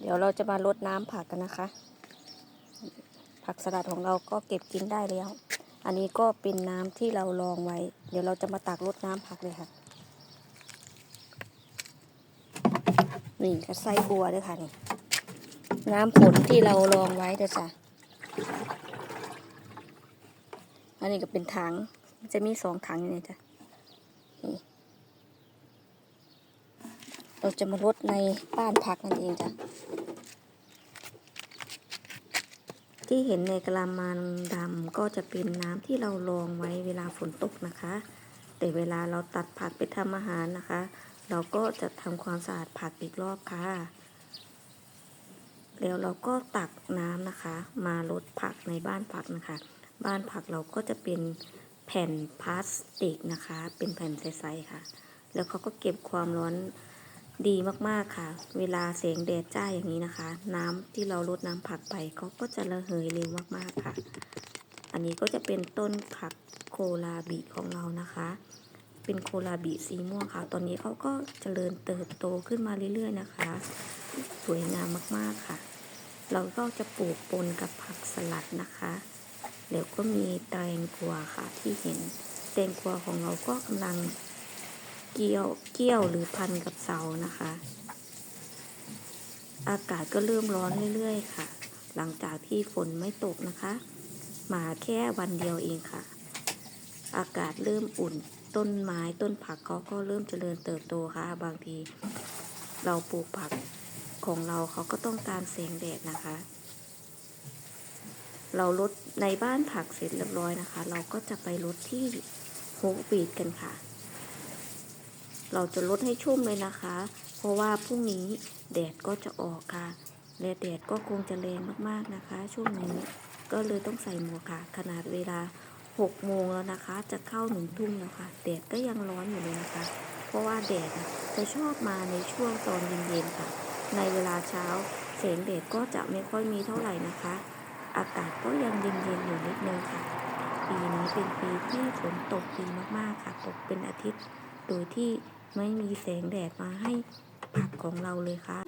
เดี๋ยวเราจะมารดน้ำผักกันนะคะ ผักสลัดของเราก็เก็บกินได้แล้ว อันนี้ก็เป็นน้ำที่เรารองไว้ เดี๋ยวเราจะมาตักรดน้ำผักเลยค่ะ นี่ก็ไส้บัวด้วยค่ะนี่ น้ำผลที่เรารองไว้เด้อจ้ะ อันนี้ก็เป็นถัง จะมีสองถังอยู่นี่จ้ะ เราจะมารดในบ้านพักนั่นเองจ้ะ ที่เห็นในกระมังดำก็จะเป็นน้ำที่เรารองไว้เวลาฝนตกนะคะ แต่เวลาเราตัดผักไปทำอาหารนะคะ เราก็จะทำความสะอาดผักอีกรอบค่ะ แล้วเราก็ตักน้ำนะคะ มาลดผักในบ้านผักนะคะ บ้านผักเราก็จะเป็นแผ่นพลาสติกนะคะ เป็นแผ่นใสๆค่ะ แล้วเขาก็เก็บความร้อน ดีมากๆค่ะ เวลาแสงแดดจ้าอย่างนี้นะคะ น้ำที่เราลดน้ำผักไปเขาก็จะระเหยเร็วมากๆค่ะ อันนี้ก็จะเป็นต้นผักโคลาบิของเรานะคะ เป็นโคลาบิสีม่วงค่ะ ตอนนี้เขาก็เจริญเติบโตขึ้นมาเรื่อยๆนะคะ สวยงามมากๆค่ะ เราก็จะปลูกปนกับผักสลัดนะคะ แล้วก็มีแตงกวาค่ะที่เห็นแตงกวาของเราก็กำลัง เกี่ยวเกี่ยวหรือพันกับเสานะคะ อากาศก็เริ่มร้อนเรื่อยๆค่ะ หลังจากที่ฝนไม่ตกนะคะ มาแค่วันเดียวเองค่ะ อากาศเริ่มอุ่นต้นไม้ต้นผักเขาก็เริ่มเจริญเติบโตค่ะ บางที เราปลูกผักของเราเขาก็ต้องการแสงแดดนะคะ เราลดในบ้านผักเสร็จเรียบร้อยนะคะ เราก็จะไปลดที่โฮกบีดกันค่ะ เราจะลดให้ชุ่มเลยนะคะ เพราะว่าพรุ่งนี้แดดก็จะออกค่ะ และแดดก็คงจะแรงมากๆนะคะ ช่วงนี้ก็เลยต้องใส่หมวกค่ะ ขนาดเวลา6โมงแล้วนะคะ จะเข้าหนึ่งทุ่มแล้วค่ะแดดก็ยังร้อนอยู่เลยนะคะ เพราะว่าแดดจะชอบมาในช่วงตอนเย็นๆค่ะ ในเวลาเช้าแสงแดดก็จะไม่ค่อยมีเท่าไหร่นะคะ อากาศก็ยังเย็นๆอยู่นิดนึงค่ะ ปีนี้เป็นปีที่ฝนตกดีมากๆค่ะ ตกเป็นอาทิตย์ โดยที่ ไม่มีแสงแดดมาให้ผักของเราเลยค่ะ